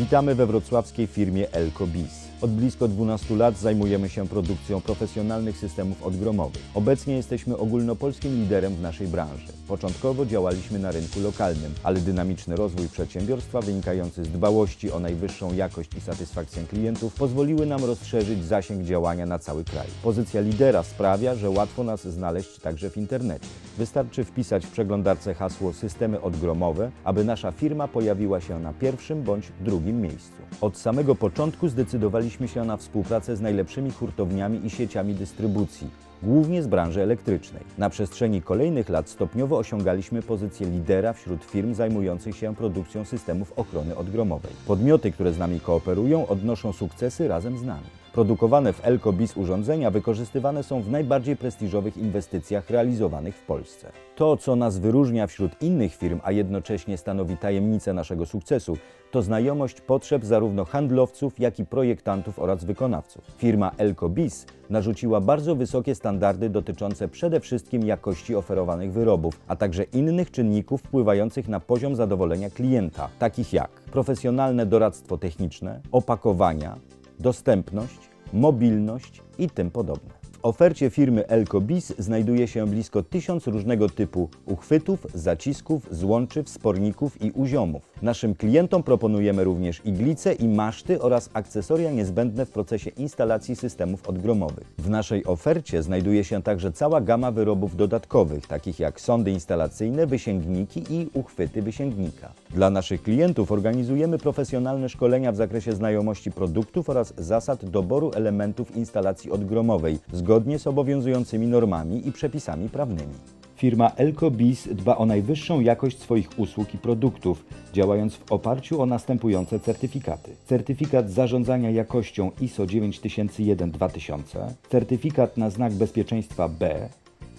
Witamy we wrocławskiej firmie Elko Biz. Od blisko 12 lat zajmujemy się produkcją profesjonalnych systemów odgromowych. Obecnie jesteśmy ogólnopolskim liderem w naszej branży. Początkowo działaliśmy na rynku lokalnym, ale dynamiczny rozwój przedsiębiorstwa wynikający z dbałości o najwyższą jakość i satysfakcję klientów pozwoliły nam rozszerzyć zasięg działania na cały kraj. Pozycja lidera sprawia, że łatwo nas znaleźć także w internecie. Wystarczy wpisać w przeglądarce hasło systemy odgromowe, aby nasza firma pojawiła się na pierwszym bądź drugim miejscu. Od samego początku zdecydowaliśmy się na współpracę z najlepszymi hurtowniami i sieciami dystrybucji, głównie z branży elektrycznej. Na przestrzeni kolejnych lat stopniowo osiągaliśmy pozycję lidera wśród firm zajmujących się produkcją systemów ochrony odgromowej. Podmioty, które z nami kooperują, odnoszą sukcesy razem z nami. Produkowane w Elkobis urządzenia wykorzystywane są w najbardziej prestiżowych inwestycjach realizowanych w Polsce. To, co nas wyróżnia wśród innych firm, a jednocześnie stanowi tajemnicę naszego sukcesu, to znajomość potrzeb zarówno handlowców, jak i projektantów oraz wykonawców. Firma Elkobis narzuciła bardzo wysokie standardy dotyczące przede wszystkim jakości oferowanych wyrobów, a także innych czynników wpływających na poziom zadowolenia klienta, takich jak profesjonalne doradztwo techniczne, opakowania, dostępność, mobilność i tym podobne. Ofercie firmy Elkobis znajduje się blisko tysiąc różnego typu uchwytów, zacisków, złączy, wsporników i uziomów. Naszym klientom proponujemy również iglice i maszty oraz akcesoria niezbędne w procesie instalacji systemów odgromowych. W naszej ofercie znajduje się także cała gama wyrobów dodatkowych, takich jak sondy instalacyjne, wysięgniki i uchwyty wysięgnika. Dla naszych klientów organizujemy profesjonalne szkolenia w zakresie znajomości produktów oraz zasad doboru elementów instalacji odgromowej zgodnie z obowiązującymi normami i przepisami prawnymi. Firma Elkobis dba o najwyższą jakość swoich usług i produktów, działając w oparciu o następujące certyfikaty. Certyfikat zarządzania jakością ISO 9001-2000, certyfikat na znak bezpieczeństwa B,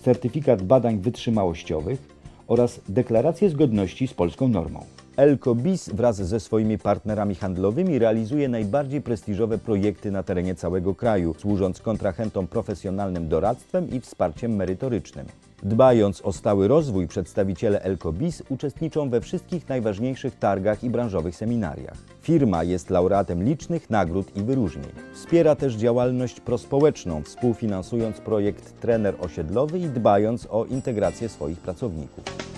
certyfikat badań wytrzymałościowych oraz deklarację zgodności z polską normą. Elkobis wraz ze swoimi partnerami handlowymi realizuje najbardziej prestiżowe projekty na terenie całego kraju, służąc kontrahentom profesjonalnym doradztwem i wsparciem merytorycznym. Dbając o stały rozwój, przedstawiciele Elkobis uczestniczą we wszystkich najważniejszych targach i branżowych seminariach. Firma jest laureatem licznych nagród i wyróżnień. Wspiera też działalność prospołeczną, współfinansując projekt Trener Osiedlowy i dbając o integrację swoich pracowników.